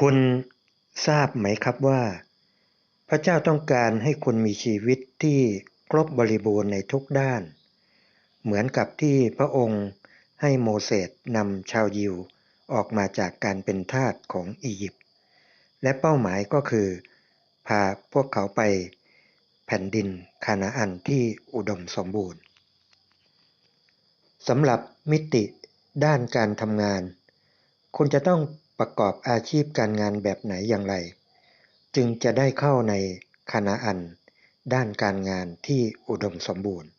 คุณทราบไหมครับว่า พระเจ้าต้องการให้คุณมีชีวิตที่ครบบริบูรณ์ในทุกด้าน เหมือนกับที่พระองค์ให้โมเสสนำชาวยิวออกมาจากการเป็นทาสของอียิปต์และเป้าหมายก็คือ พาพวกเขาไปแผ่นดินคานาอันที่อุดมสมบูรณ์สำหรับมิติด้านการทำงาน คุณจะต้อง ประกอบอาชีพการงานแบบไหนอย่างไร จึงจะได้เข้าในคณะอัน ด้านการงานที่อุดมสมบูรณ์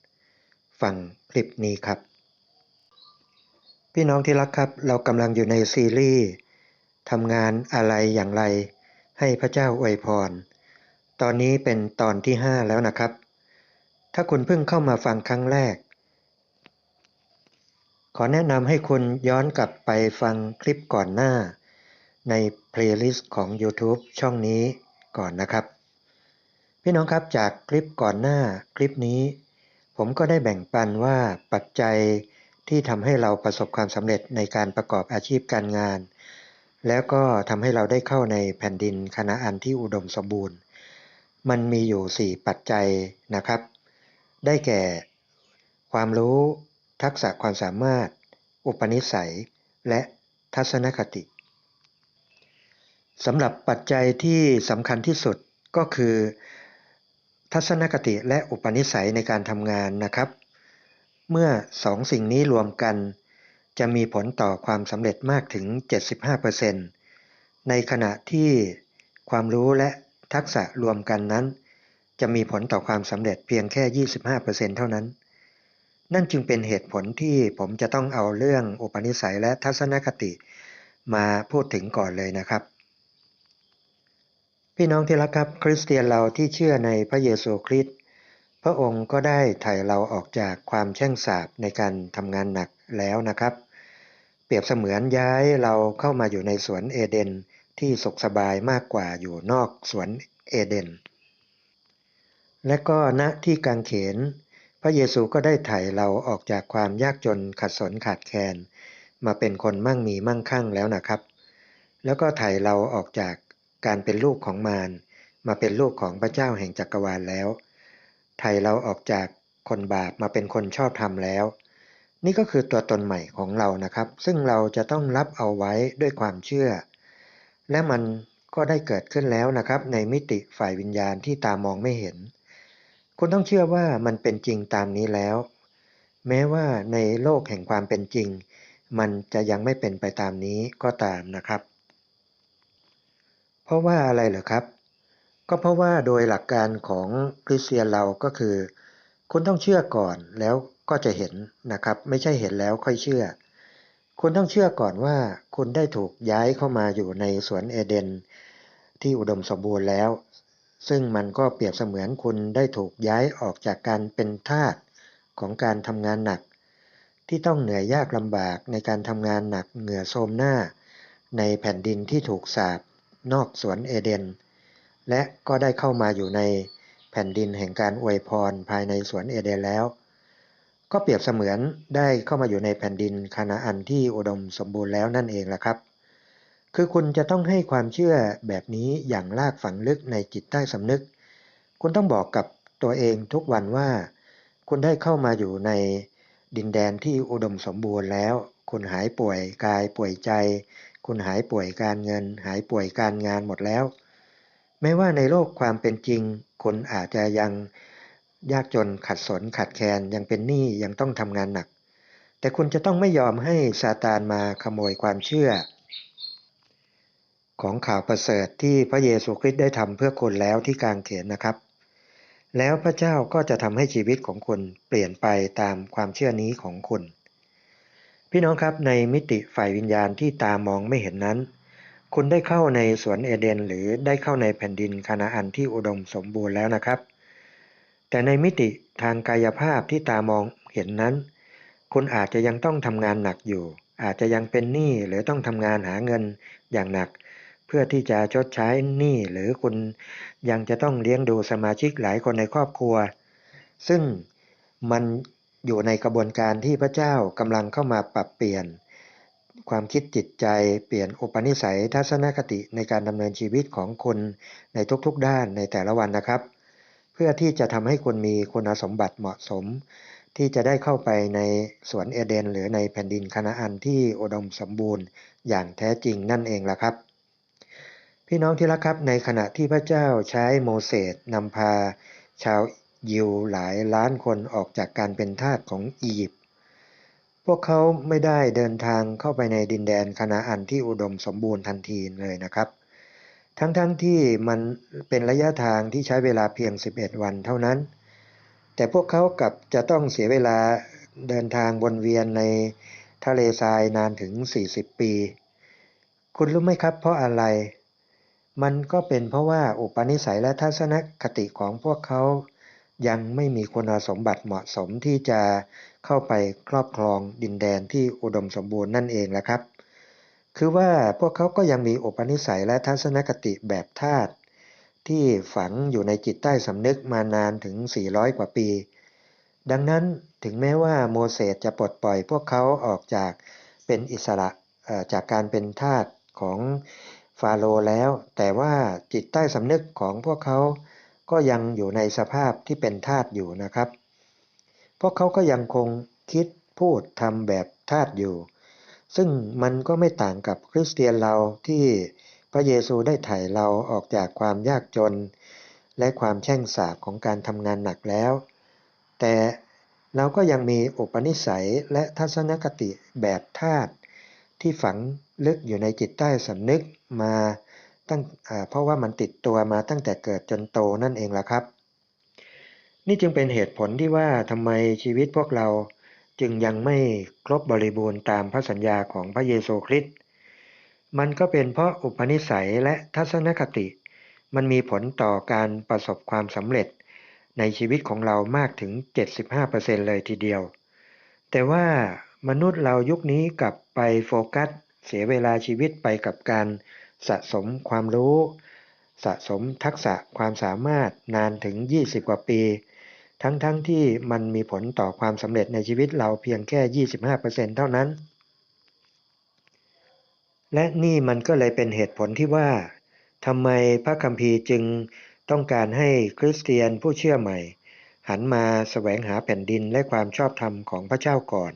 ฟังคลิปนี้ครับ พี่น้องที่รักครับ เรากำลังอยู่ในซีรีส์ทำงานอะไรอย่างไร ให้พระเจ้าอวยพร ตอนนี้เป็นตอนที่ 5 แล้วนะครับ ถ้าคุณเพิ่งเข้ามาฟังครั้งแรก ขอแนะนำให้คุณย้อนกลับไปฟังคลิปก่อนหน้า ในเพลย์ลิสต์ของ YouTube ช่องนี้ก่อนนะครับ พี่น้องครับจากคลิปก่อนหน้าคลิปนี้ ผมก็ได้แบ่งปันว่าปัจจัยที่ทำให้เราประสบความสำเร็จในการประกอบอาชีพการงาน แล้วก็ทำให้เราได้เข้าในแผ่นดินคณะอันที่อุดมสมบูรณ์ มันมีอยู่ 4 ปัจจัยนะครับ ได้แก่ ความรู้ ทักษะความสามารถ อุปนิสัย และทัศนคติ สำหรับปัจจัยที่สำคัญที่สุดก็คือ ทัศนคติและอุปนิสัยในการทำงานนะครับ เมื่อสองสิ่งนี้รวมกัน จะมีผลต่อความสำเร็จมากถึง 75%ในขณะที่ความรู้และทักษะรวมกันนั้น จะมีผลต่อความสำเร็จเพียงแค่ 25%เท่านั้น นั่นจึงเป็นเหตุผลที่ผมจะต้องเอาเรื่องอุปนิสัยและทัศนคติมาพูดถึงก่อนเลยนะครับ พี่น้องที่รักครับคริสเตียนเราที่เชื่อในพระเยซูคริสต์พระองค์ก็ได้ไถ่เราออกจากความแช่งสาบในการทำงานหนักแล้วนะครับ เปรียบเสมือนย้ายเราเข้ามาอยู่ในสวนเอเดนที่สุขสบายมากกว่าอยู่นอกสวนเอเดน และก็ณที่กางเขน พระเยซูก็ได้ไถ่เราออกจากความยากจนขัดสนขาดแคลนมาเป็นคนมั่งมีมั่งคั่งแล้วนะครับ แล้วก็ไถ่เราออกจาก การเป็นลูกของมารมาเป็นลูกของพระเจ้าแห่งจักรวาลแล้ว ไถ่เราออกจากคนบาปมาเป็นคนชอบธรรมแล้ว นี่ก็คือตัวตนใหม่ของเรานะครับ ซึ่งเราจะต้องรับเอาไว้ด้วยความเชื่อ และมันก็ได้เกิดขึ้นแล้วนะครับ ในมิติฝ่ายวิญญาณที่ตามองไม่เห็น คุณต้องเชื่อว่ามันเป็นจริงตามนี้แล้ว แม้ว่าในโลกแห่งความเป็นจริง มันจะยังไม่เป็นไปตามนี้ก็ตามนะครับ เพราะว่าอะไรเหรอครับ ก็เพราะว่าโดยหลักการของคริสเตียนเราก็คือ คุณต้องเชื่อก่อนแล้วก็จะเห็นนะครับ ไม่ใช่เห็นแล้วค่อยเชื่อ คุณต้องเชื่อก่อนว่าคุณได้ถูกย้ายเข้ามาอยู่ในสวนเอเดน ที่อุดมสมบูรณ์แล้ว ซึ่งมันก็เปรียบเสมือนคุณได้ถูกย้ายออกจากการเป็นทาสของการทำงานหนัก ที่ต้องเหนื่อยยากลำบากในการทำงานหนักเหงื่อโทมหน้า ในแผ่นดินที่ถูกสาบ นอกสวนเอเดน และก็ได้เข้ามาอยู่ในแผ่นดินแห่งการอวยพรภายในสวนเอเดนแล้ว ก็เปรียบเสมือนได้เข้ามาอยู่ในแผ่นดินคานาอันที่อุดมสมบูรณ์แล้วนั่นเองละครับ คือคุณจะต้องให้ความเชื่อแบบนี้อย่างลากฝังลึกในจิตใต้สำนึก คุณต้องบอกกับตัวเองทุกวันว่า คุณได้เข้ามาอยู่ในดินแดนที่อุดมสมบูรณ์แล้ว คุณหายป่วยกายป่วยใจ คุณหายป่วยการเงิน หายป่วยการงานหมดแล้วแม้ว่าในโลกความเป็นจริงคุณอาจจะยังยากจนขัดสนขัดแคลนยังเป็นหนี้ยังต้องทำงานหนัก แต่คุณจะต้องไม่ยอมให้ซาตานมาขโมยความเชื่อ ของข่าวประเสริฐที่พระเยซูคริสต์ได้ทำเพื่อคนแล้วที่กางเขนนะครับ แล้วพระเจ้าก็จะทำให้ชีวิตของคุณเปลี่ยนไปตามความเชื่อนี้ของคุณ พี่น้องครับในมิติฝ่ายวิญญาณที่ตามองไม่เห็นนั้น คุณได้เข้าในสวนเอเดน หรือได้เข้าในแผ่นดินคานาอันที่อุดมสมบูรณ์แล้วนะครับ แต่ในมิติทางกายภาพที่ตามองเห็นนั้น คุณอาจจะยังต้องทำงานหนักอยู่ อาจจะยังเป็นหนี้หรือต้องทำงานหาเงินอย่างหนัก เพื่อที่จะชดใช้หนี้หรือคุณยังจะต้องเลี้ยงดูสมาชิกหลายคนในครอบครัว ซึ่งมัน อยู่ในกระบวนการที่พระเจ้ากำลังเข้ามาปรับเปลี่ยน ความคิดจิตใจเปลี่ยนอุปนิสัยทัศนคติในการดำเนินชีวิตของคุณในทุกๆด้านในแต่ละวันนะครับ เพื่อที่จะทำให้คุณมีคุณสมบัติเหมาะสม ที่จะได้เข้าไปในสวนเอเดน หรือในแผ่นดินคานาอันที่อุดมสมบูรณ์อย่างแท้จริงนั่นเองล่ะครับพี่น้องที่รักครับในขณะที่พระเจ้าใช้โมเสสนำพาชาว ยิวหลายล้านคนออกจากการเป็นทาสของอียิปต์ พวกเขาไม่ได้เดินทางเข้าไปในดินแดนคานาอันที่อุดมสมบูรณ์ทันทีเลยนะครับ ทั้งๆทที่มันเป็นระยะทางที่ใช้เวลาเพียง 11 วันเท่านั้น แต่พวกเขากลับจะต้องเสียเวลาเดินทางวนเวียนในทะเลทรายนานถึง 40 ปี คุณรู้ไหมครับ เพราะอะไร มันก็เป็นเพราะว่าอุปนิสัยและทัศนคติของพวกเขา ยังไม่มีคุณสมบัติเหมาะสมที่จะเข้าไปครอบครองดินแดนที่อุดมสมบูรณ์นั่นเองแหละครับ คือว่าพวกเขาก็ยังมีอุปนิสัยและทัศนคติแบบทาสที่ฝังอยู่ในจิตใต้สำนึกมานานถึง 400 กว่าปี ดังนั้นถึงแม้ว่าโมเสสจะปลดปล่อยพวกเขาออกจากเป็นอิสระจากการเป็นทาสของฟาโรห์แล้ว แต่ว่าจิตใต้สำนึกของพวกเขา ก็ยังอยู่ในสภาพที่เป็นทาสอยู่นะครับ พวกเขาก็ยังคงคิดพูดทำแบบทาสอยู่ ซึ่งมันก็ไม่ต่างกับคริสเตียนเราที่พระเยซูได้ไถ่เราออกจากความยากจน และความแช่งสาบของการทำงานหนักแล้ว แต่เราก็ยังมีอุปนิสัยและทัศนคติแบบทาสที่ฝังลึกอยู่ในจิตใต้สำนึกมา ตั้งเพราะว่ามันติดตัวมาตั้งแต่เกิดจนโตนั่นเองล่ะครับ นี่จึงเป็นเหตุผลที่ว่าทำไมชีวิตพวกเราจึงยังไม่ครบบริบูรณ์ตามพระสัญญาของพระเยซูคริสต์มันก็เป็นเพราะอุปนิสัยและทัศนคติ มันมีผลต่อการประสบความสำเร็จในชีวิตของเรามากถึง 75%เลยทีเดียว แต่ว่ามนุษย์เรายุคนี้กลับไปโฟกัส เสียเวลาชีวิตไปกับการ สะสมความรู้ สะสมทักษะความสามารถนานถึง 20 กว่าปี ทั้งๆทที่มันมีผลต่อความสำเร็จในชีวิตเราเพียงแค่ 25%เท่านั้น และนี่มันก็เลยเป็นเหตุผลที่ว่าทำไมพระคัมภีร์จึงต้องการให้คริสเตียนผู้เชื่อใหม่ หันมาแสวงหาแผ่นดินและความชอบธรรมของพระเจ้าก่อน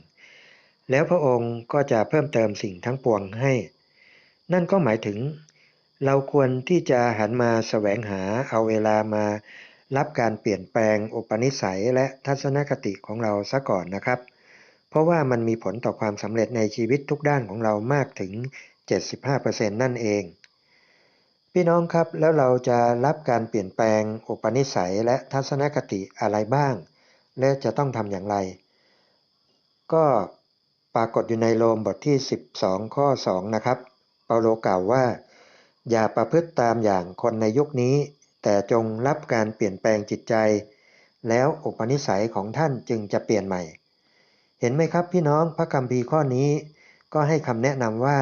แล้วพระองค์ก็จะเพิ่มเติมสิ่งทั้งปวงให้ นั่นก็หมายถึง เราควรที่จะหันมาแสวงหาเอาเวลามารับการเปลี่ยนแปลงอุปนิสัยและทัศนคติของเราซะก่อนนะครับ เพราะว่ามันมีผลต่อความสำเร็จในชีวิตทุกด้านของเรามากถึง 75%นั่นเอง พี่น้องครับแล้วเราจะรับการเปลี่ยนแปลงอุปนิสัยและทัศนคติอะไรบ้าง และจะต้องทำอย่างไร ก็ปรากฏอยู่ในโรมบทที่ 12 ข้อ 2 นะครับ เปาโลกล่าวว่า อย่าประพฤติตามอย่างคนในยุคนี้ แต่จงรับการเปลี่ยนแปลงจิตใจ แล้วอุปนิสัยของท่านจึงจะเปลี่ยนใหม่ เห็นไหมครับพี่น้องพระคัมภีร์ข้อนี้ก็ให้คำแนะนำว่า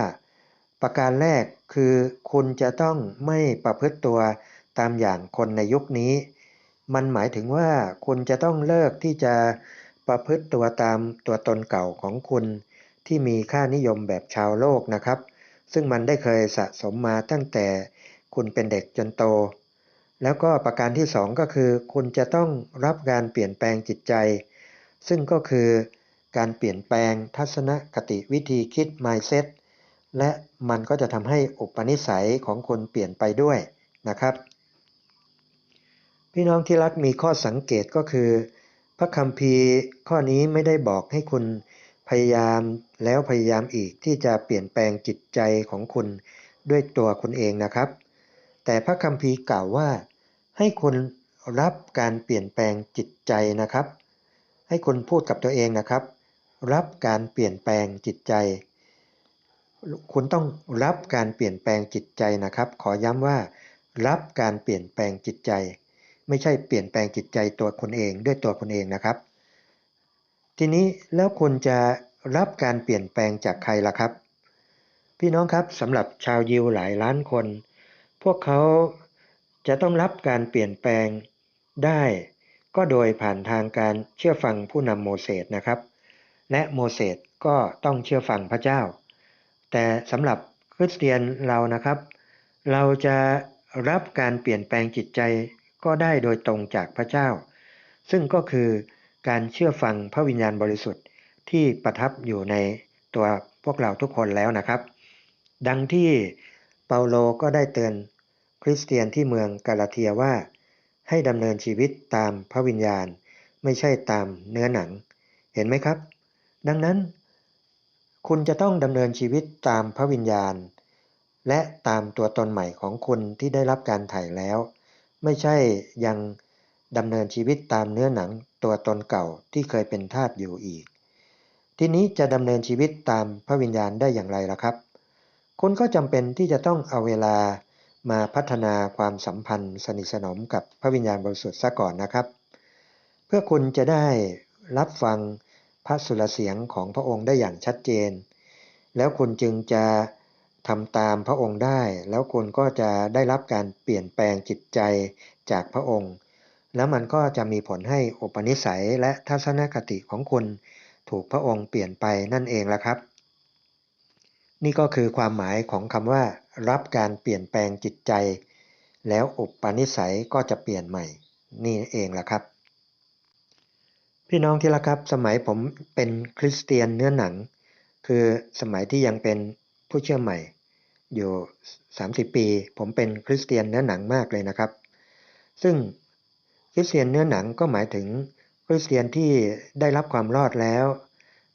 ประการแรกคือคุณจะต้องไม่ประพฤติตัวตามอย่างคนในยุคนี้ มันหมายถึงว่าคุณจะต้องเลิกที่จะประพฤติตัวตามตัวตนเก่าของคุณ ที่มีค่านิยมแบบชาวโลกนะครับ ซึ่งมันได้เคยสะสมมาตั้งแต่คุณเป็นเด็กจนโต แล้วก็ประการที่สองก็คือ คุณจะต้องรับการเปลี่ยนแปลงจิตใจ ซึ่งก็คือการเปลี่ยนแปลงทัศนคติวิธีคิด mindset และมันก็จะทำให้อุปนิสัยของคุณเปลี่ยนไปด้วยนะครับ พี่น้องที่รักมีข้อสังเกตก็คือ พระคัมภีร์ข้อนี้ไม่ได้บอกให้คุณ พยายามแล้วพยายามอีกที่จะเปลี่ยนแปลงจิตใจของคุณด้วยตัวคุณเองนะครับ แต่พระคัมภีร์กล่าวว่า ให้คุณรับการเปลี่ยนแปลงจิตใจนะครับ ให้คุณพูดกับตัวเองนะครับ รับการเปลี่ยนแปลงจิตใจ คุณต้องรับการเปลี่ยนแปลงจิตใจนะครับ ขอย้ำว่า รับการเปลี่ยนแปลงจิตใจ ไม่ใช่เปลี่ยนแปลงจิตใจตัวคุณเองด้วยตัวคุณเองนะครับ ทีนี้แล้วคุณจะรับการเปลี่ยนแปลงจากใครล่ะครับ พี่น้องครับสำหรับชาวยิวหลายล้านคน พวกเขาจะต้องรับการเปลี่ยนแปลงได้ก็โดยผ่านทางการเชื่อฟังผู้นำโมเสสนะครับ และโมเสสก็ต้องเชื่อฟังพระเจ้า แต่สำหรับคริสเตียนเรานะครับ เราจะรับการเปลี่ยนแปลงจิตใจก็ได้โดยตรงจากพระเจ้า ซึ่งก็คือ การเชื่อฟังพระวิญญาณบริสุทธิ์ที่ประทับอยู่ในตัวพวกเราทุกคนแล้วนะครับ ดังที่เปาโลก็ได้เตือนคริสเตียนที่เมืองกาลาเทียว่า ให้ดำเนินชีวิตตามพระวิญญาณ ไม่ใช่ตามเนื้อหนัง เห็นไหมครับ ดังนั้น คุณจะต้องดำเนินชีวิตตามพระวิญญาณ และตามตัวตนใหม่ของคุณที่ได้รับการไถ่แล้ว ไม่ใช่ยังดำเนินชีวิตตามเนื้อหนังตัวตนเก่าที่เคยเป็นทาสอยู่อีก ทีนี้จะดำเนินชีวิตตามพระวิญญาณได้อย่างไรล่ะครับ คุณก็จำเป็นที่จะต้องเอาเวลามาพัฒนาความสัมพันธ์สนิทสนมกับพระวิญญาณบริสุทธิ์ซะก่อนนะครับ เพื่อคุณจะได้รับฟังพระสุรเสียงของพระองค์ได้อย่างชัดเจน แล้วคุณจึงจะทำตามพระองค์ได้ แล้วคุณก็จะได้รับการเปลี่ยนแปลงจิตใจจากพระองค์ แล้วมันก็จะมีผลให้อุปนิสัยและทัศนคติของคุณ ถูกพระองค์เปลี่ยนไปนั่นเองละครับ นี่ก็คือความหมายของคำว่า รับการเปลี่ยนแปลงจิตใจ แล้วอุปนิสัยก็จะเปลี่ยนใหม่ นี่เองละครับ พี่น้องที่รักครับ สมัยผมเป็นคริสเตียนเนื้อหนัง คือสมัยที่ยังเป็นผู้เชื่อใหม่ อยู่ 30 ปี ผมเป็นคริสเตียนเนื้อหนังมากเลยนะครับ ซึ่ง ริสเตียนเนื้อหนังก็หมายถึงคริสเตียนที่ได้รับความรอดแล้ว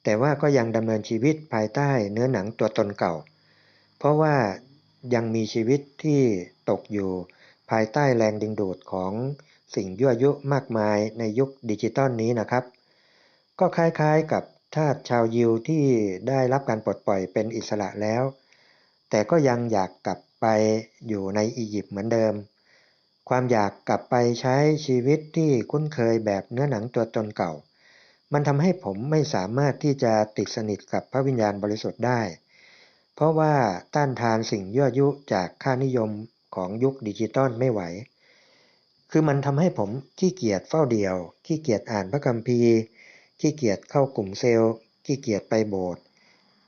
แต่ว่าก็ยังดำเนินชีวิตภายใต้เนื้อหนังตัวตนเก่า เพราะว่ายังมีชีวิตที่ตกอยู่ภายใต้แรงดึงดูดของสิ่งยั่วยุมากมายในยุคดิจิตอลนี้นะครับ ก็คล้ายๆกับทาสชาวยิวที่ได้รับการปลดปล่อยเป็นอิสระแล้ว แต่ก็ยังอยากกลับไปอยู่ในอียิปต์เหมือนเดิม ความอยากกลับไปใช้ชีวิตที่คุ้นเคยแบบเนื้อหนังตัวตนเก่า มันทำให้ผมไม่สามารถที่จะติดสนิทกับพระวิญญาณบริสุทธิ์ได้ เพราะว่าต้านทานสิ่งยั่วยุจากค่านิยมของยุคดิจิตอลไม่ไหว คือมันทำให้ผมขี้เกียจเฝ้าเดี่ยว ขี้เกียจอ่านพระคัมภีร์ ขี้เกียจเข้ากลุ่มเซลล์ ขี้เกียจไปโบสถ์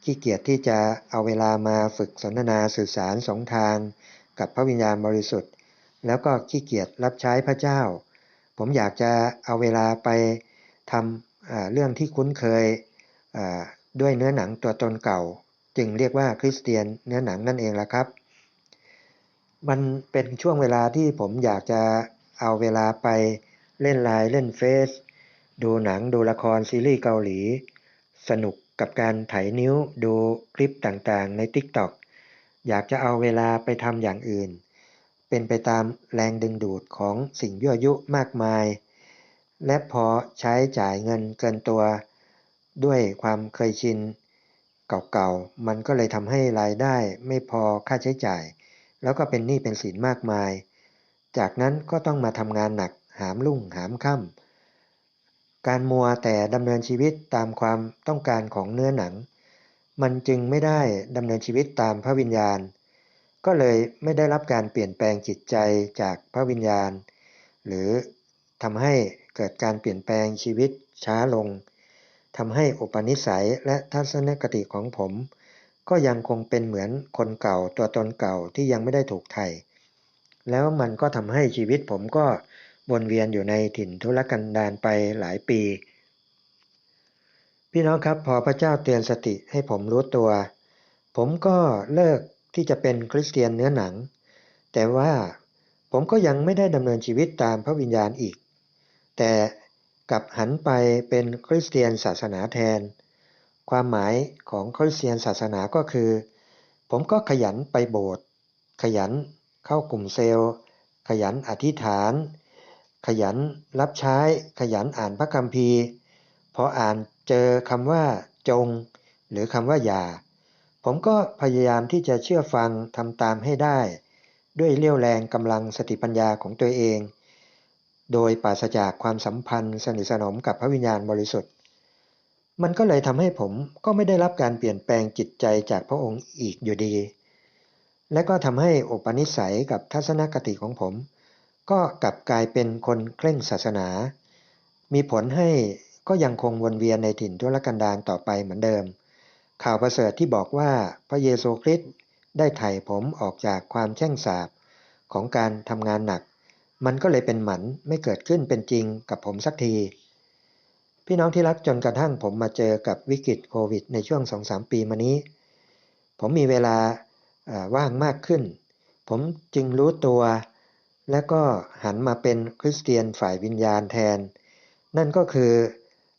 ขี้เกียจที่จะเอาเวลามาฝึกสนทนาสื่อสารสองทาง กับพระวิญญาณบริสุทธิ์ แล้วก็ขี้เกียจรับใช้พระเจ้า ผมอยากจะเอาเวลาไปทำเรื่องที่คุ้นเคยด้วยเนื้อหนังตัวตนเก่า จึงเรียกว่าคริสเตียนเนื้อหนังนั่นเองละครับ มันเป็นช่วงเวลาที่ผมอยากจะเอาเวลาไปเล่นไลน์เล่นเฟซดูหนังดูละครซีรีส์เกาหลี สนุกกับการไถนิ้วดูคลิปต่างๆใน TikTok อยากจะเอาเวลาไปทำอย่างอื่น เป็นไปตามแรงดึงดูดของสิ่งยั่วยุมากมาย และพอใช้จ่ายเงินเกินตัว ด้วยความเคยชิน เก่าๆ มันก็เลยทำให้รายได้ไม่พอค่าใช้จ่าย แล้วก็เป็นหนี้เป็นสินมากมาย จากนั้นก็ต้องมาทำงานหนักหามลุ่งหามค่ำการมัวแต่ดำเนินชีวิตตามความต้องการของเนื้อหนัง มันจึงไม่ได้ดำเนินชีวิตตามพระวิญญาณ ก็เลยไม่ได้รับการเปลี่ยนแปลงจิตใจจากพระวิญญาณ หรือทำให้เกิดการเปลี่ยนแปลงชีวิตช้าลงทำให้อุปนิสัยและทัศนคติของผม ก็ยังคงเป็นเหมือนคนเก่าตัวตนเก่าที่ยังไม่ได้ถูกไถ่แล้วมันก็ทำให้ชีวิตผมก็วนเวียนอยู่ในถิ่นทุรกันดารไปหลายปี พี่น้องครับพอพระเจ้าเตือนสติให้ผมรู้ตัว ผมก็เลิก ที่จะเป็นคริสเตียนเนื้อหนัง แต่ว่าผมก็ยังไม่ได้ดำเนินชีวิตตามพระวิญญาณอีก แต่กลับหันไปเป็นคริสเตียนศาสนาแทน ความหมายของคริสเตียนศาสนาก็คือ ผมก็ขยันไปโบสถ์ขยันเข้ากลุ่มเซลล์ ขยันอธิษฐาน ขยันรับใช้ ขยันอ่านพระคัมภีร์พออ่านเจอคำว่าจง หรือคำว่าอย่า ผมก็พยายามที่จะเชื่อฟังทำตามให้ได้ ด้วยเรี่ยวแรงกำลังสติปัญญาของตัวเอง โดยปราศจากความสัมพันธ์สนิทสนมกับพระวิญญาณบริสุทธิ์ มันก็เลยทำให้ผมก็ไม่ได้รับการเปลี่ยนแปลงจิตใจจากพระองค์อีกอยู่ดี และก็ทำให้อุปนิสัยกับทัศนคติของผม ก็กลับกลายเป็นคนเคร่งศาสนา มีผลให้ก็ยังคงวนเวียนในถิ่นทุรกันดารต่อไปเหมือนเดิม ข่าวประเสริฐที่บอกว่าพระเยซูคริสต์ได้ไถ่ผมออกจากความแช่งสาบของการทำงานหนัก มันก็เลยเป็นหมันไม่เกิดขึ้นเป็นจริงกับผมสักที พี่น้องที่รักจนกระทั่งผมมาเจอกับวิกฤตโควิด ในช่วง 2-3 ปีมานี้ ผมมีเวลาว่างมากขึ้น ผมจึงรู้ตัว และก็หันมาเป็นคริสเตียนฝ่ายวิญญาณแทน นั่นก็คือ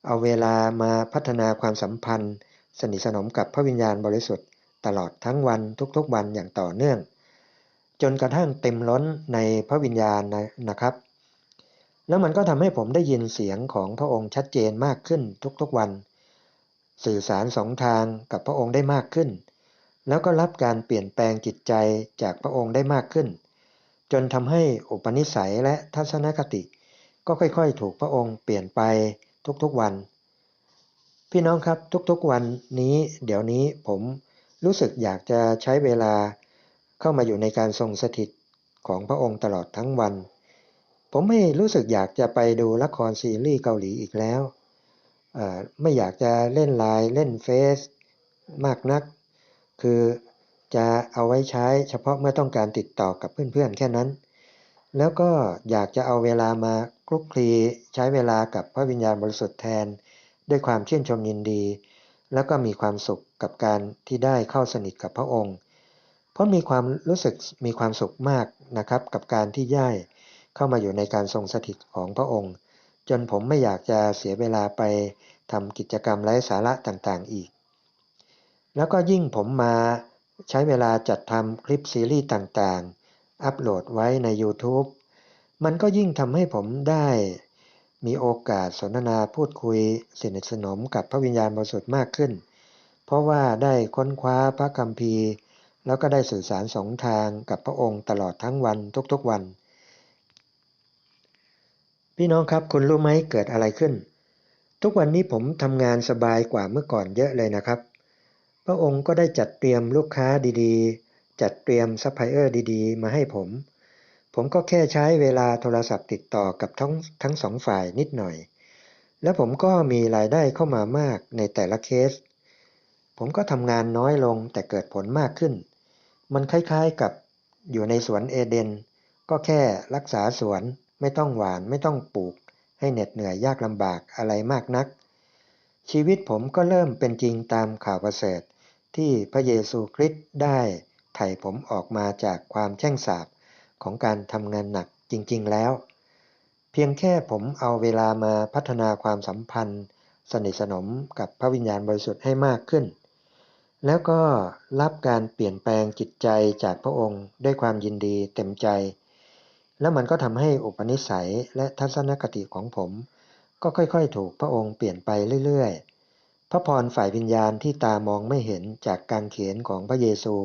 เอาเวลามาพัฒนาความสัมพันธ์ สนิทสนมกับพระวิญญาณบริสุทธิ์ตลอดทั้งวันทุกๆวันอย่างต่อเนื่อง จนกระทั่งเต็มล้นในพระวิญญาณนะครับ แล้วมันก็ทำให้ผมได้ยินเสียงของพระองค์ชัดเจนมากขึ้นทุกๆวัน สื่อสารสองทางกับพระองค์ได้มากขึ้น แล้วก็รับการเปลี่ยนแปลงจิตใจจากพระองค์ได้มากขึ้น จนทำให้อุปนิสัยและทัศนคติ ก็ค่อยๆ ถูกพระองค์เปลี่ยนไปทุกๆวัน พี่น้องครับทุกๆวันนี้เดี๋ยวนี้ผมรู้สึกอยากจะใช้เวลาเข้ามาอยู่ในการทรงสถิตของพระองค์ตลอดทั้งวัน ผมไม่รู้สึกอยากจะไปดูละครซีรีส์เกาหลีอีกแล้วไม่อยากจะเล่นไลน์เล่นเฟซมากนัก คือจะเอาไว้ใช้เฉพาะเมื่อต้องการติดต่อกับเพื่อนๆ แค่นั้น แล้วก็อยากจะเอาเวลามาคลุกคลีใช้เวลากับพระวิญญาณบริสุทธิ์แทน ด้วยความชื่นชมยินดี แล้วก็มีความสุขกับการที่ได้เข้าสนิทกับพระองค์ เพราะมีความรู้สึกมีความสุขมากนะครับ กับการที่ย่ายเข้ามาอยู่ในการทรงสถิตของพระองค์ จนผมไม่อยากจะเสียเวลาไปทำกิจกรรมไร้สาระต่างๆอีก แล้วก็ยิ่งผมมาใช้เวลาจัดทำคลิปซีรีส์ต่างๆ อัปโหลดไว้ใน YouTube มันก็ยิ่งทำให้ผมได้ มีโอกาสสนทนาพูดคุยสนิทสนมกับพระวิญญาณบริสุทธิ์มากขึ้น เพราะว่าได้ค้นคว้าพระคัมภีร์ แล้วก็ได้สื่อสารสองทางกับพระองค์ตลอดทั้งวันทุกๆวัน พี่น้องครับคุณรู้ไหมเกิดอะไรขึ้น ทุกวันนี้ผมทำงานสบายกว่าเมื่อก่อนเยอะเลยนะครับ พระองค์ก็ได้จัดเตรียมลูกค้าดีๆ จัดเตรียมซัพพลายเออร์ดีๆ มาให้ผม ผมก็แค่ใช้เวลาโทรศัพท์ติดต่อกับทั้งทั้งสองฝ่ายนิดหน่อย แล้วผมก็มีรายได้เข้ามามากในแต่ละเคส ผมก็ทำงานน้อยลงแต่เกิดผลมากขึ้น มันคล้ายๆกับอยู่ในสวนเอเดน ก็แค่รักษาสวนไม่ต้องหวานไม่ต้องปลูก ให้เหน็ดเหนื่อยยากลำบากอะไรมากนัก ชีวิตผมก็เริ่มเป็นจริงตามข่าวประเสริฐที่พระเยซูคริสต์ได้ไถ่ผมออกมาจากความแช่งสาบ ของการทำงานหนักจริงๆแล้ว เพียงแค่ผมเอาเวลามาพัฒนาความสัมพันธ์ สนิทสนมกับพระวิญญาณบริสุทธิ์ให้มากขึ้น แล้วก็รับการเปลี่ยนแปลงจิตใจจากพระองค์ด้วยความยินดีเต็มใจ แล้วมันก็ทำให้อุปนิสัยและทัศนคติของผม ก็ค่อยๆ ถูกพระองค์เปลี่ยนไปเรื่อยๆพระพรฝ่ายวิญญาณที่ตามองไม่เห็นจากการเขียนของพระเยซู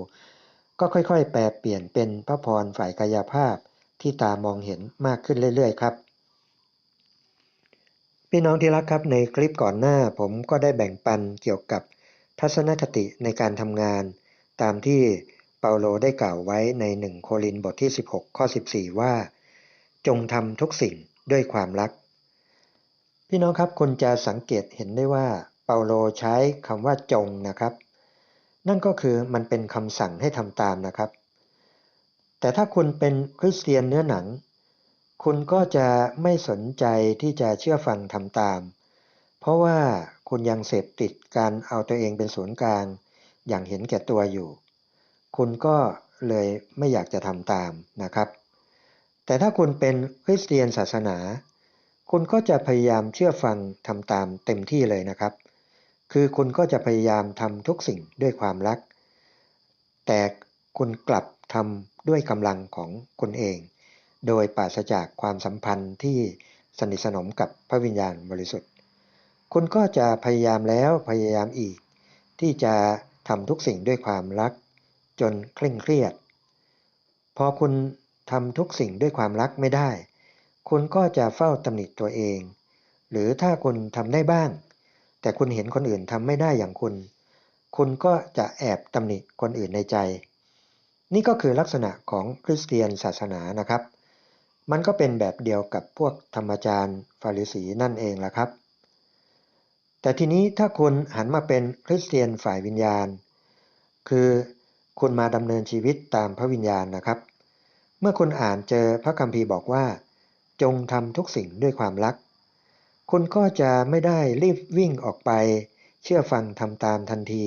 ก็ค่อยๆ แปลเปลี่ยนเป็นพระพรฝ่ายกายภาพที่ตามองเห็นมากขึ้นเรื่อยๆ ครับ พี่น้องที่รักครับในคลิปก่อนหน้าผมก็ได้แบ่งปันเกี่ยวกับทัศนคติในการทำงาน ตามที่เปาโลได้กล่าวไว้ใน 1 โครินบทที่ 16 ข้อ 14 ว่า จงทำทุกสิ่งด้วยความรัก พี่น้องครับคุณจะสังเกตเห็นได้ว่าเปาโลใช้คำว่าจงนะครับ นั่นก็คือมันเป็นคำสั่งให้ทำตามนะครับ แต่ถ้าคุณเป็นคริสเตียนเนื้อหนัง คุณก็จะไม่สนใจที่จะเชื่อฟังทำตาม เพราะว่าคุณยังเสพติดการเอาตัวเองเป็นศูนย์กลาง อย่างเห็นแก่ตัวอยู่ คุณก็เลยไม่อยากจะทำตามนะครับ แต่ถ้าคุณเป็นคริสเตียนศาสนา คุณก็จะพยายามเชื่อฟังทำตามเต็มที่เลยนะครับ คือคุณก็จะพยายามทำทุกสิ่งด้วยความรัก แต่คุณกลับทำด้วยกำลังของคุณเอง โดยปราศจากความสัมพันธ์ที่สนิทสนมกับพระวิญญาณบริสุทธิ์ คุณก็จะพยายามแล้วพยายามอีก ที่จะทำทุกสิ่งด้วยความรัก จนเคร่งเครียด พอคุณทำทุกสิ่งด้วยความรักไม่ได้ คุณก็จะเฝ้าตำหนิตัวเอง หรือถ้าคุณทำได้บ้าง แต่คุณเห็นคนอื่นทำไม่ได้อย่างคุณ คุณก็จะแอบตำหนิคนอื่นในใจ นี่ก็คือลักษณะของคริสเตียนศาสนานะครับ มันก็เป็นแบบเดียวกับพวกธรรมจารย์ฟาริสีนั่นเองละครับ แต่ทีนี้ถ้าคุณหันมาเป็นคริสเตียนฝ่ายวิญญาณ คือคุณมาดำเนินชีวิตตามพระวิญญาณนะครับ เมื่อคุณอ่านเจอพระคัมภีร์บอกว่า จงทำทุกสิ่งด้วยความรัก คุณก็จะไม่ได้รีบวิ่งออกไป เชื่อฟังทำตามทันที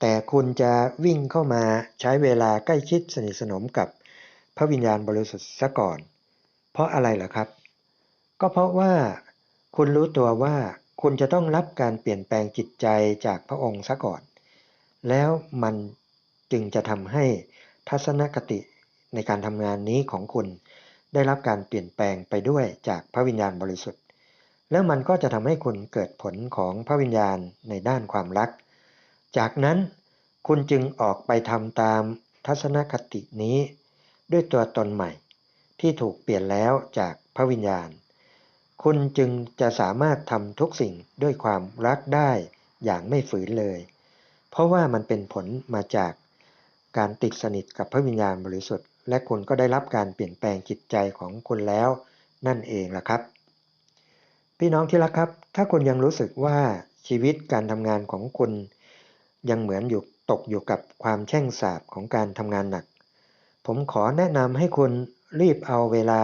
แต่คุณจะวิ่งเข้ามาใช้เวลาใกล้ชิดสนิทสนมกับพระวิญญาณบริสุทธิ์ซะก่อน เพราะอะไรล่ะครับ ก็เพราะว่าคุณรู้ตัวว่าคุณจะต้องรับการเปลี่ยนแปลงจิตใจจากพระองค์ซะก่อน แล้วมันจึงจะทำให้ทัศนคติในการทำงานนี้ของคุณ ได้รับการเปลี่ยนแปลงไปด้วยจากพระวิญญาณบริสุทธิ์ แล้วมันก็จะทำให้คุณเกิดผลของพระวิญญาณในด้านความรัก จากนั้นคุณจึงออกไปทำตามทัศนคตินี้ ด้วยตัวตนใหม่ ที่ถูกเปลี่ยนแล้วจากพระวิญญาณ คุณจึงจะสามารถทำทุกสิ่งด้วยความรักได้อย่างไม่ฝืนเลย เพราะว่ามันเป็นผลมาจากการติดสนิทกับพระวิญญาณบริสุทธิ์ และคุณก็ได้รับการเปลี่ยนแปลงจิตใจของคุณแล้ว นั่นเองล่ะครับ พี่น้องที่รักครับ ถ้าคุณยังรู้สึกว่าชีวิตการทำงานของคุณ ยังเหมือนอยู่ตกอยู่กับความแช่งสาบของการทำงานหนัก ผมขอแนะนำให้คุณรีบเอาเวลา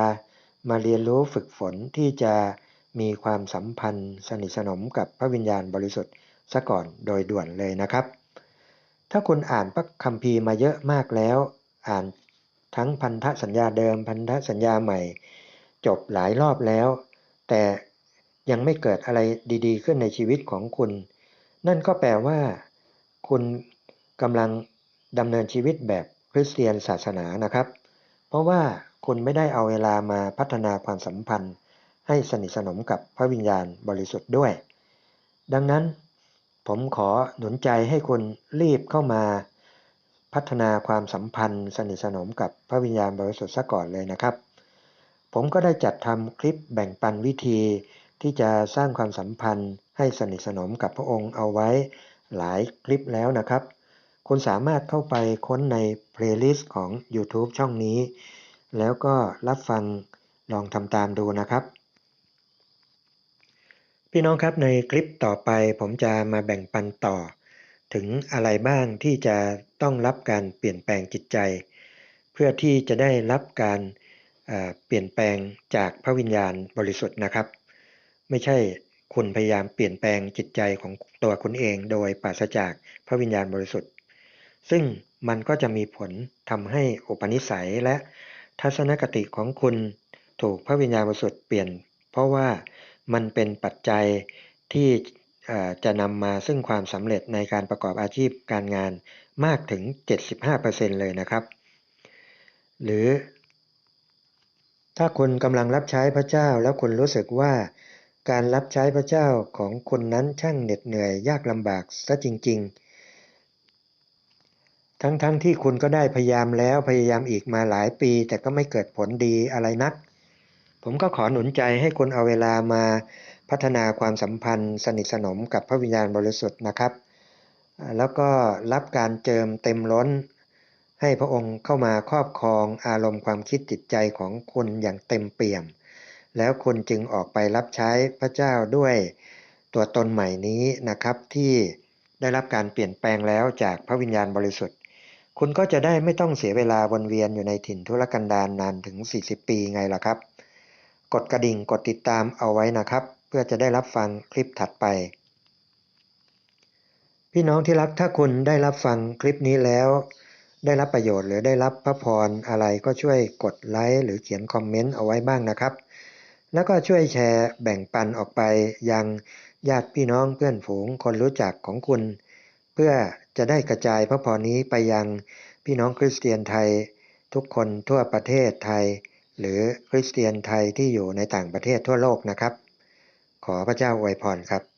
มาเรียนรู้ฝึกฝนที่จะมีความสัมพันธ์สนิทสนมกับพระวิญญาณบริสุทธิ์ซะก่อนโดยด่วนเลยนะครับ ถ้าคุณอ่านพระคัมภีร์มาเยอะมากแล้ว อ่าน ทั้งพันธสัญญาเดิม พันธสัญญาใหม่ จบหลายรอบแล้ว แต่ยังไม่เกิดอะไรดีๆ ขึ้นในชีวิตของคุณ นั่นก็แปลว่า คุณกำลังดำเนินชีวิตแบบคริสเตียนศาสนานะครับ เพราะว่าคุณไม่ได้เอาเวลามาพัฒนาความสัมพันธ์ ให้สนิทสนมกับพระวิญญาณบริสุทธิ์ด้วย ดังนั้น ผมขอหนุนใจให้คุณรีบเข้ามา พัฒนาความสัมพันธ์ สนิทสนมกับพระวิญญาณบริสุทธิ์ซะก่อนเลยนะครับ ผมก็ได้จัดทำคลิปแบ่งปันวิธี ที่จะสร้างความสัมพันธ์ให้สนิทสนมกับพระองค์เอาไว้หลายคลิปแล้วนะครับ คุณสามารถเข้าไปค้นในเพลย์ลิสต์ของ YouTube ช่องนี้ แล้วก็รับฟังลองทำตามดูนะครับ พี่น้องครับในคลิปต่อไปผมจะมาแบ่งปันต่อ ถึงอะไรบ้างที่จะต้องรับการเปลี่ยนแปลงจิตใจ เพื่อที่จะได้รับการเปลี่ยนแปลงจากพระวิญญาณบริสุทธิ์นะครับ ไม่ใช่คุณพยายามเปลี่ยนแปลงจิตใจของตัวคุณเองโดยปราศจากพระวิญญาณบริสุทธิ์ ซึ่งมันก็จะมีผลทำให้อุปนิสัยและทัศนคติของคุณถูกพระวิญญาณบริสุทธิ์เปลี่ยน เพราะว่ามันเป็นปัจจัยที่ จะนำมาซึ่งความสำเร็จในการประกอบอาชีพการงานมากถึง 75%เลยนะครับ หรือ ถ้าคุณกำลังรับใช้พระเจ้าแล้วคุณรู้สึกว่า การรับใช้พระเจ้าของคุณนั้นช่างเหน็ดเหนื่อยยากลำบากซะจริง ๆ ทั้งๆทที่คุณก็ได้พยายามแล้วพยายามอีกมาหลายปี แต่ก็ไม่เกิดผลดีอะไรนัก ผมก็ขอหนุนใจให้คุณเอาเวลามา พัฒนาความสัมพันธ์ สนิทสนมกับพระวิญญาณบริสุทธิ์นะครับ แล้วก็รับการเจิมเต็มล้น ให้พระองค์เข้ามาครอบครองอารมณ์ความคิดจิตใจของคุณอย่างเต็มเปี่ยม แล้วคุณจึงออกไปรับใช้พระเจ้าด้วยตัวตนใหม่นี้นะครับที่ได้รับการเปลี่ยนแปลงแล้วจากพระวิญญาณบริสุทธิ์ คุณก็จะได้ไม่ต้องเสียเวลาวนเวียนอยู่ในถิ่นทุรกันดารนนานถึง 40 ปีไงล่ะครับ กดกระดิ่งกดติดตามเอาไว้นะครับ พื่อจะได้รับฟังคลิปถัดไป พี่น้องที่รักถ้าคุณได้รับฟังคลิปนี้แล้ว ได้รับประโยชน์หรือได้รับพระพรอะไรก็ช่วยกดไลค์หรือเขียนคอมเมนต์เอาไว้บ้างนะครับ แล้วก็ช่วยแชร์แบ่งปันออกไปยังญาติพี่น้องเพื่อนฝูงคนรู้จักของคุณ เพื่อจะได้กระจายพระพรนี้ไปยังพี่น้องคริสเตียนไทย ทุกคนทั่วประเทศไทย หรือคริสเตียนไทยที่อยู่ในต่างประเทศทั่วโลกนะครับ ขอพระเจ้าอวยพรครับ